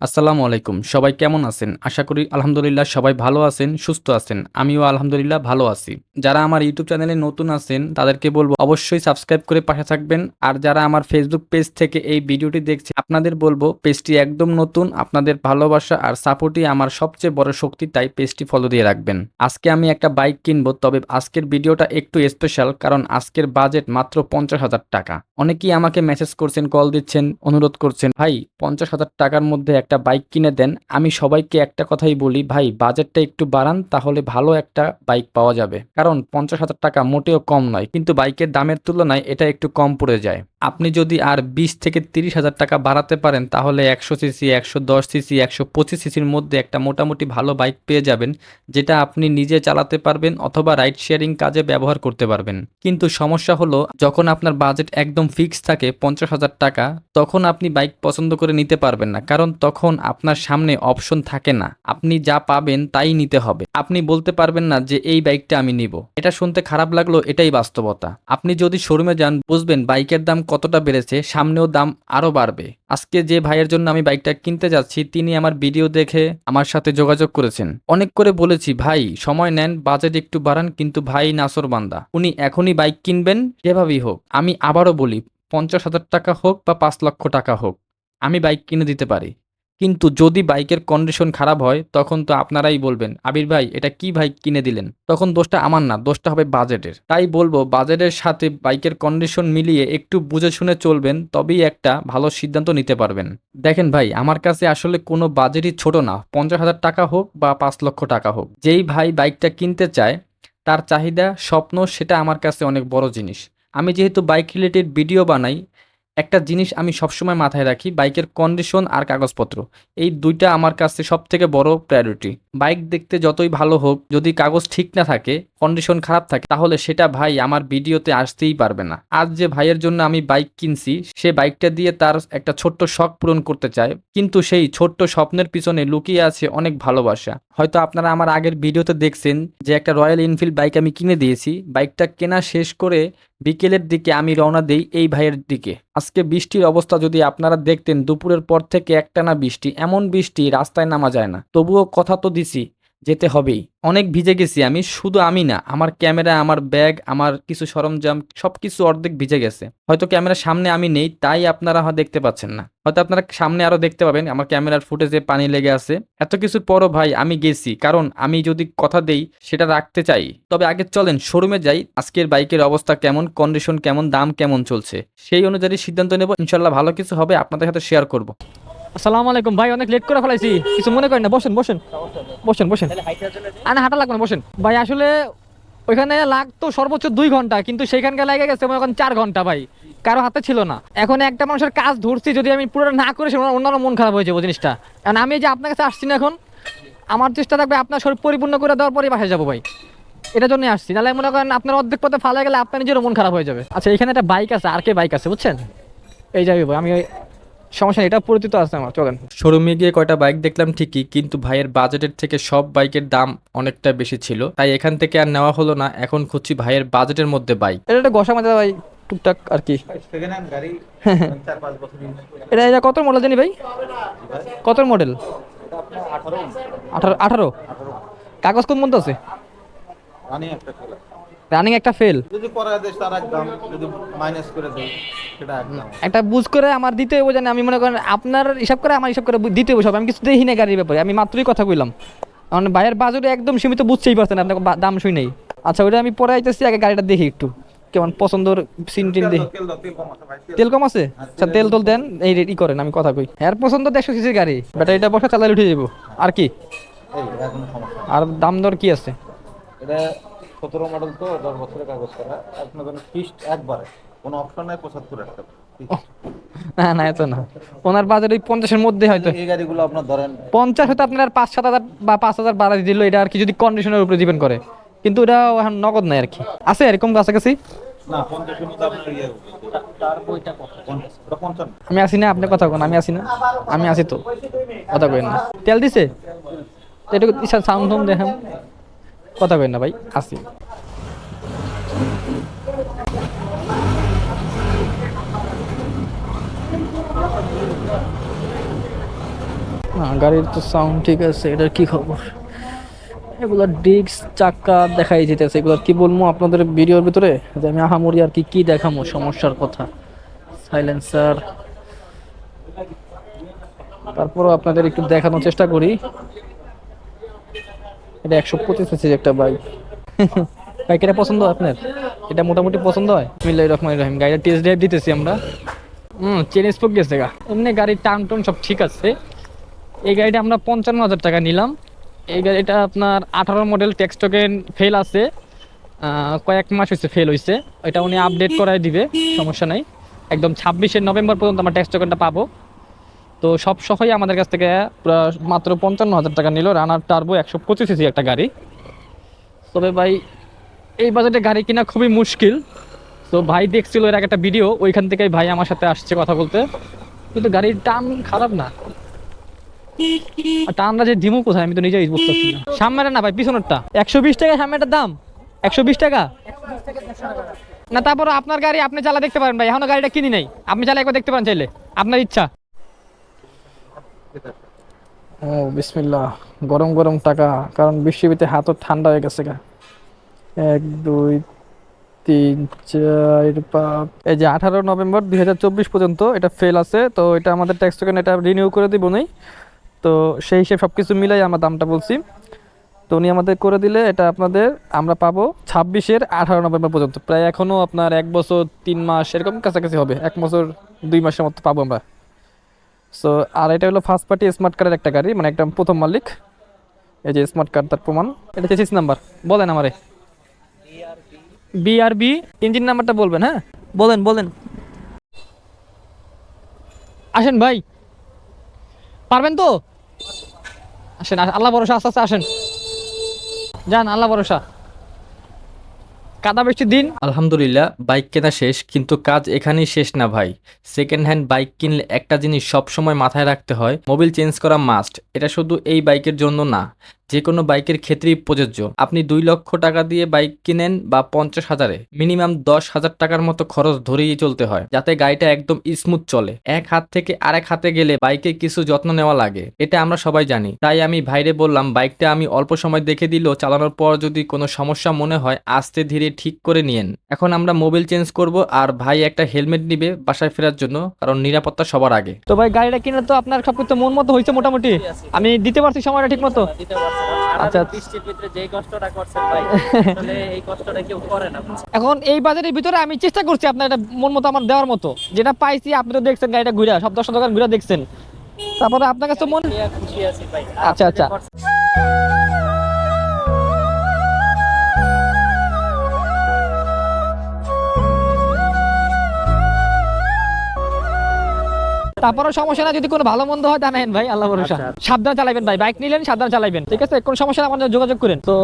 আসসালামু আলাইকুম। সবাই কেমন আছেন? আশা করি আলহামদুলিল্লাহ সবাই ভালো আছেন, সুস্থ আছেন। আমিও আলহামদুলিল্লাহ ভালো আছি। যারা আমার ইউটিউব চ্যানেলে নতুন আছেন, তাদেরকে বলব অবশ্যই সাবস্ক্রাইব করে পাশে থাকবেন। আর যারা আমার ফেসবুক পেজ থেকে এই ভিডিওটি দেখছে, আপনাদের বলব পেজটি একদম নতুন, আপনাদের ভালোবাসা আর সাপোর্টই আমার সবচেয়ে বড় শক্তি, তাই পেজটি ফলো দিয়ে রাখবেন। আজকে আমি একটা বাইক কিনবো, তবে আজকের ভিডিওটা একটু স্পেশাল কারণ আজকের বাজেট মাত্র পঞ্চাশ হাজার টাকা। অনেকেই আমাকে মেসেজ করছেন কল দিচ্ছেন, অনুরোধ করছেন, ভাই, পঞ্চাশ হাজার টাকার মধ্যে একটা বাইক কিনে দেন, আমি সবাইকে একটা কথাই বলি, ভাই বাজেটটা একটু বাড়ান, তাহলে ভালো একটা বাইক পাওয়া যাবে। কারণ পঞ্চাশ হাজার টাকা মোটেও কম নয়, কিন্তু বাইকের দামের তুলনায় এটা একটু কম পড়ে যায়। আপনি যদি আর বিশ থেকে তিরিশ হাজার টাকা বাড়াতে পারেন, তাহলে একশো সিসি, একশো দশ সিসি, একশো পঁচিশ সিসির মধ্যে একটা মোটামুটি ভালো বাইক পেয়ে যাবেন, যেটা আপনি নিজে চালাতে পারবেন অথবা রাইড শেয়ারিং কাজে ব্যবহার করতে পারবেন। কিন্তু সমস্যা হলো, যখন আপনার বাজেট একদম ফিক্স থাকে পঞ্চাশ হাজার টাকা, তখন আপনি বাইক পছন্দ করে নিতে পারবেন না, কারণ তখন আপনার সামনে অপশন থাকে না। আপনি যা পাবেন তাই নিতে হবে। আপনি বলতে পারবেন না যে, এই বাইকটা আমি নিব। এটা শুনতে খারাপ লাগল এটাই বাস্তবতা। আপনি যদি শোরুমে যান, বুঝবেন বাইকের দাম কতটা বেড়েছে, সামনেও দাম আরও বাড়বে। আজকে যে ভাইয়ের জন্য আমি বাইকটা কিনতে যাচ্ছি, তিনি আমার ভিডিও দেখে আমার সাথে যোগাযোগ করেছেন। অনেক করে বলেছি, ভাই, সময় নেন, বাজেট একটু বাড়ান, কিন্তু ভাই নাসর বান্দা। উনি এখনই বাইক কিনবেন, যেভাবেই হোক। আমি আবারও বলি, পঞ্চাশ হাজার টাকা হোক বা পাঁচ লক্ষ টাকা হোক, আমি বাইক কিনে দিতে পারি। কিন্তু যদি বাইকের কন্ডিশন খারাপ হয়, তখন তো আপনারাই বলবেন, আবির ভাই, এটা কি ভাই কিনে দিলেন? তখন দোষটা আমার না, দোষটা হবে বাজেটের। তাই বলব, বাজেটের সাথে বাইকের কন্ডিশন মিলিয়ে একটু বুঝে শুনে চলবেন, তবেই একটা ভালো সিদ্ধান্ত নিতে পারবেন। দেখেন ভাই, আমার কাছে আসলে কোনো বাজেটই ছোট না, পঞ্চাশ হাজার টাকা হোক বা পাঁচ লক্ষ টাকা হোক। যেই ভাই বাইকটা কিনতে চায়, তার চাহিদা, স্বপ্ন, সেটা আমার কাছে অনেক বড় জিনিস। আমি যেহেতু বাইক রিলেটেড ভিডিও বানাই একটা জিনিস আমি সবসময় মাথায় রাখি, বাইকের কন্ডিশন আর কাগজপত্র। এই দুইটা আমার কাছে সব থেকে বড় প্রায়োরিটি বাইক দেখতে যতই ভালো হোক, যদি কাগজ ঠিক না থাকে কন্ডিশন খারাপ থাকে, তাহলে সেটা ভাই আমার ভিডিওতে আসতেই পারবে না। আজ যে ভাইয়ের জন্য আমি বাইক কিনছি, সে বাইকটা দিয়ে তার একটা ছোট্ট শখ পূরণ করতে চায়, কিন্তু সেই ছোট্ট স্বপ্নের পিছনে লুকিয়ে আছে অনেক ভালোবাসা। হয়তো আপনারা আমার আগের ভিডিওতে দেখছেন যে একটা রয়্যাল এনফিল্ড বাইক আমি কিনে দিয়েছি, বাইকটা কেনা শেষ করে বিকেলের দিকে আমি রওনা দিই এই ভাইয়ের দিকে। আজকে বৃষ্টির অবস্থা যদি আপনারা দেখতেন, দুপুরের পর থেকে একটানা বৃষ্টি, এমন বৃষ্টি রাস্তায় নামা যায় না। তবুও কথা তো দিছি যেতে হবেই। অনেক ভিজে গেছি আমি, শুধু আমি না, আমার ক্যামেরা, আমার ব্যাগ, আমার কিছু সরঞ্জাম সব কিছু অর্ধেক ভিজে গেছে। হয়তো ক্যামেরার সামনে আমি নেই, তাই আপনারা হয় দেখতে পাচ্ছেন না। হয়তো আপনারা সামনে আরও দেখতে পাবেন, আমার ক্যামেরার ফুটেজে পানি লেগে আছে। এত কিছুর পরও ভাই আমি গেছি, কারণ আমি যদি কথা দেই, সেটা রাখতে চাই। তবে আগে চলেন, শোরুমে যাই, আজকের বাইকের অবস্থা কেমন কন্ডিশন কেমন, দাম কেমন চলছে, সেই অনুযায়ী সিদ্ধান্ত নেব। ইনশাল্লাহ ভালো কিছু হবে, আপনাদের সাথে শেয়ার করব। আসসালামু আলাইকুম। ভাই, অনেক লেট করে ফেলাইছি। কিছু মনে করেন না? বসেন বসেন। বসেন বসেন। আরে, হাঁটা লাগবে না, বসেন। ভাই, আসলে ওইখানে লাগতো সর্বোচ্চ দুই ঘণ্টা, কিন্তু সেখানকে লেগে গেছে করেন চার ঘণ্টা, ভাই। কারও হাতে ছিল না। এখন একটা মানুষের কাজ ধরছি, যদি আমি পুরো না করে সে অন্যান্য মন খারাপ হয়ে যাব জিনিসটা। কারণ আমি যে আপনার কাছে আসছি না এখন, আমার চেষ্টা থাকবে আপনার শরীর পরিপূর্ণ করে দেওয়ার পরে বাসায় যাব, ভাই। এটার জন্য আসছি। নাহলে মনে করেন আপনার অর্ধেক পথে ফালা গেলে আপনার নিজেরও মন খারাপ হয়ে যাবে। আচ্ছা এখানে একটা বাইক আছে, আর কে বাইক আছে, বুঝছেন? এই যাবি ভাই আমি সমস্যা নেই এটা পরিচিত আছে আমার চলেন। শোরুমে গিয়ে কয়টা বাইক দেখলাম ঠিকই কিন্তু ভাইয়ের বাজেটের থেকে সব বাইকের দাম অনেকটা বেশি ছিল তাই এখান থেকে আর নেওয়া হলো না এখন খুঁজছি ভাইয়ের বাজেটের মধ্যে বাইক। এটা একটা ঘষা মাঝে ভাই টুকটাক আর কি। এটা এটা কত মডেল জানি ভাই? কত মডেল আঠারো। আঠারো। কাগজ কোন মধ্যে আছে? রানিং একটা ফেল যদি করা দেশ তার একদম যদি মাইনাস করে দেয় সেটা একদম। একটা বুঝ করে আমার দিতে হইব জানি আমি মনে করেন আপনার হিসাব করে আমার হিসাব করে দিতে হইব সব আমি কিছু দেখি না গাড়ির ব্যাপারে আমি মাত্রই কথা কইলাম। মানে ভাইয়ের বাজেটে একদম সীমিত বুঝতেই পারছেন আপনাকে বা- দাম শুই নেই। আচ্ছা ওইটা আমি পরে আইতেছি আগে গাড়িটা দেখি একটু কেমন পছন্দর সিন টিন তেল দেখি। তেল কম আছে তেল। তেল আচ্ছা তেল তোল দেন এই রেডি করেন আমি কথা কই। এর পছন্দ দেড়শো সিসির গাড়ি। ব্যাটারিটা বসা চালালে উঠে যাব আর কি। আর দাম দর কি আছে? এটা সতেরো মডেল তো দশ বছরের কাগজ করা। আপনার জন্য ফিস্ট একবারে। কোনো অপশন নাই পঁচাত্তর একটা না না এত না। ওনার বাজার ওই পঞ্চাশের মধ্যে হয়তো। এই গাড়িগুলো আপনার ধরেন পঞ্চাশ হয়তো আপনার পাঁচ সাত হাজার বা পাঁচ হাজার বাড়াই দিল এটা আর কি যদি কন্ডিশনের উপরে ডিপেন্ড করে। কিন্তু এটা এখন নগদ নাই আর কি। আছে এরকম কাছাকাছি? ইয়ে আমি আসি না আপনি কথা কোন আমি আসি না। আমি আসি তো। কথা কইন না। তেল দিছে? এটা সাউন্ড দেখেন। কথা কইন না ভাই, আসি। না, গাড়ির তো সাউন্ড ঠিক আছে, এটার কি খবর? এগুলো ডিস্ক চাক্কা দেখাই যেতেছে এগুলো কি বলব আপনাদের ভিডিওর ভিতরে? যে আমি আহামরি আর কি কি দেখামো সমস্যার কথা। সাইলেন্সার তারপরও আপনাদের একটু দেখানোর চেষ্টা করি। এটা একশো পঁচিশ সিসির একটা বাইক বাইক এটা পছন্দ হয় আপনার? এটা মোটামুটি পছন্দ হয়? মিল্লাই রহমান রহিম। গাড়িটা টেস্ট ড্রাইভ দিতেছি আমরা। হুম চেন স্পোক গেছে গা। এমনি গাড়ির টান টন সব ঠিক আছে। এই গাড়িটা আমরা পঞ্চান্ন হাজার টাকা নিলাম। এই গাড়িটা আপনার আঠারো মডেল টোকেন ফেল আছে। কয়েক মাস হয়েছে ফেল হয়েছে এটা উনি আপডেট করাই দিবে, সমস্যা নাই। একদম ছাব্বিশে নভেম্বর পর্যন্ত আমরা টেক্স টোকেনটা পাবো। তো সব সহই আমাদের কাছ থেকে মাত্র পঞ্চান্ন হাজার টাকা নিল। রানার টার্বো একশো পঁচিশ সিসি একটা গাড়ি। তবে ভাই, এই বাজেটে গাড়ি কিনা খুবই মুশকিল। তো ভাই দেখছিল এর একটা ভিডিও ওইখান থেকেই ভাই আমার সাথে আসছে কথা বলতে। কিন্তু গাড়ির টান খারাপ না। টানটা যে দিমু কোথায়, আমি তো নিজেই বুঝতেছি না। সামনের না ভাই, পিছনেরটা। একশো বিশ টাকা সামনেটার দাম। একশো বিশ টাকা? না তারপর আপনার গাড়ি আপনি চালা দেখতে পারেন ভাই, এখনও গাড়িটা কিনি নাই। আপনি চালা একবার দেখতে পারেন চাইলে। আপনার ইচ্ছা। ও বিসমিল্লাহ। গরম গরম টাকা, কারণ বৃষ্টিবিতে হাতও ঠান্ডা হয়ে গেছে গা। এক, দুই, তিন, চার, পাঁচ। এই যে আঠারো নভেম্বর দুই হাজার চব্বিশ পর্যন্ত এটা ফেল আছে, তো এটা আমাদের ট্যাক্স টোকেন এটা রিনিউ করে দিব নেই। তো সেই হিসেবে সব কিছু মিলাই আমরা দামটা বলছি। তো উনি আমাদের করে দিলে এটা আপনাদের আমরা পাবো ছাব্বিশের আঠারো নভেম্বর পর্যন্ত। প্রায় এখনও আপনার এক বছর, তিন মাস এরকম কাছাকাছি হবে। এক বছর, দুই মাসের মতো পাবো আমরা। সো আর এটা হলো ফার্স্ট পার্টি স্মার্ট কার্ডের একটা গাড়ি মানে একদম প্রথম মালিক। এই যে স্মার্ট কার্ড তার প্রমাণ। এটা চেসিস নাম্বার বলেন আমারে। বিআরবি ইঞ্জিন নাম্বারটা বলবেন হ্যাঁ? বলেন বলেন। আসেন ভাই। পারবেন তো? আসেন আল্লাহ ভরসা আস্তে আস্তে আসেন। যান আল্লাহ ভরসা। কাদা বেশি দিন? আলহামদুলিল্লাহ, বাইক কেনা শেষ, কিন্তু কাজ এখানেই শেষ না ভাই। সেকেন্ড হ্যান্ড বাইক কিনলে একটা জিনিস সবসময় মাথায় রাখতে হয়, মোবিল চেঞ্জ করা মাস্ট এটা শুধু এই বাইকের জন্য না। যে কোনো বাইকের ক্ষেত্রেই প্রযোজ্য। আপনি দুই লক্ষ টাকা দিয়ে বাইক কিনেন বা পঞ্চাশ হাজারে। মিনিমাম দশ হাজার টাকার মতো খরচ ধরেই চলতে হয় যাতে গাড়িটা একদম স্মুথ চলে। এক হাত থেকে আরেক হাতে গেলে বাইকে কিছু যত্ন নেওয়া লাগে এটা আমরা সবাই জানি। তাই আমি ভাইরে বললাম বাইকটা আমি অল্প সময় দেখে দিলেও চালানোর পর যদি কোনো সমস্যা মনে হয় আস্তে ধীরে ঠিক করে নিয়েন। এখন আমরা মোবিল চেঞ্জ করব আর ভাই একটা হেলমেট নিবে বাসায় ফেরার জন্য কারণ নিরাপত্তা সবার আগে। তো ভাই গাড়িটা কিনে তো আপনার সব কিছু মন মতো হয়েছে মোটামুটি। আমি দিতে পারছি সময়টা ঠিক মতো আর আচ্ছা। বৃষ্টির ভিতরে যেই কষ্টটা করছেন ভাই আসলে এই কষ্টটা কেউ করে না এখন এই বাজারের ভিতরে আমি চেষ্টা করছি আপনার এটা মন মতো আমার দেওয়ার মতো যেটা পাইছি আপনি তো দেখছেন গাড়িটা ঘুরে সব দশ দোকান ঘুরে দেখছেন তারপরে আপনার কাছে মন খুশি আছি ভাই আচ্ছা, আচ্ছা। তারপরে সমস্যা না যদি কোনো ভালো মন্দ হয় জানেন ভাই আল্লাহ ভরসা। সাবধান চালাবেন ভাই বাইক নিলেন সাবধান চালাবেন ঠিক আছে? কোনো সমস্যা না আমাদের যোগাযোগ করেন। তো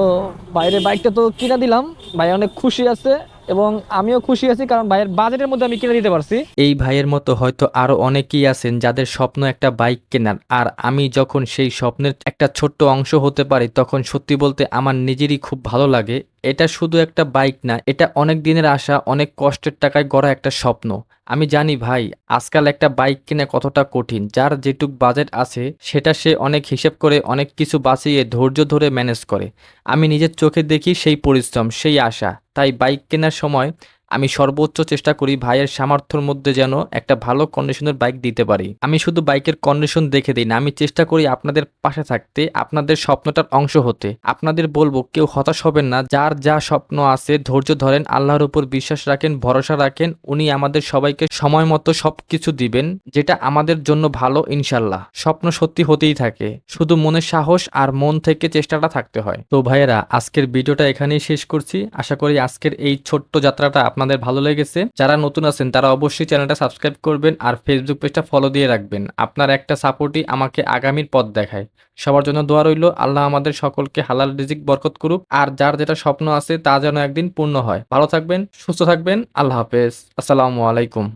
বাইরে বাইকটা তো কিনা দিলাম ভাই অনেক খুশি আছে। এবং আমিও খুশি আছি কারণ ভাইয়ের বাজেটের মধ্যে আমি কিনে দিতে পারছি। এই ভাইয়ের মতো হয়তো আরও অনেকেই আছেন যাদের স্বপ্ন একটা বাইক কেনার। আর আমি যখন সেই স্বপ্নের একটা ছোট্ট অংশ হতে পারি, তখন সত্যি বলতে আমার নিজেরই খুব ভালো লাগে। এটা শুধু একটা বাইক না, এটা অনেক দিনের আশা, অনেক কষ্টের টাকায় গড়া একটা স্বপ্ন। আমি জানি ভাই, আজকাল একটা বাইক কেনা কতটা কঠিন, যার যেটুক বাজেট আছে, সেটা সে অনেক হিসেব করে, অনেক কিছু বাঁচিয়ে, ধৈর্য ধরে ম্যানেজ করে। আমি নিজের চোখে দেখি সেই পরিশ্রম, সেই আশা। তাই বাইক কেনার সময় আমি সর্বোচ্চ চেষ্টা করি ভাইয়ের সামর্থ্যর মধ্যে যেন একটা ভালো কন্ডিশনের বাইক দিতে পারি। আমি শুধু বাইকের কন্ডিশন দেখে দিই না, আমি চেষ্টা করি আপনাদের পাশে থাকতে, আপনাদের স্বপ্নটার অংশ হতে। আপনাদের বলব, কেউ হতাশ হবেন না, যার যা স্বপ্ন আছে, ধৈর্য ধরেন, আল্লাহর উপর বিশ্বাস রাখেন, ভরসা রাখেন, উনি আমাদের সবাইকে সময় মতো সব কিছু দিবেন, যেটা আমাদের জন্য ভালো, ইনশাল্লাহ। স্বপ্ন সত্যি হতেই থাকে। শুধু মনে সাহস আর মন থেকে চেষ্টাটা থাকতে হয়। তো ভাইয়েরা, আজকের ভিডিওটা এখানেই শেষ করছি। আশা করি আজকের এই ছোট্ট যাত্রাটা আপনাদের ভালো লেগেছে, যারা নতুন আছেন তারা অবশ্যই চ্যানেলটা সাবস্ক্রাইব করবেন আর ফেসবুক পেজটা ফলো দিয়ে রাখবেন। আপনার একটা সাপোর্টই আমাকে আগামীর পথ দেখায়। সবার জন্য দোয়া রইল, আল্লাহ আমাদের সকলকে হালাল রিজিক বরকত করুক, আর যার যেটা স্বপ্ন আছে তা যেন একদিন পূর্ণ হয়। ভালো থাকবেন, সুস্থ থাকবেন, আল্লাহ হাফেজ। আসসালামু আলাইকুম।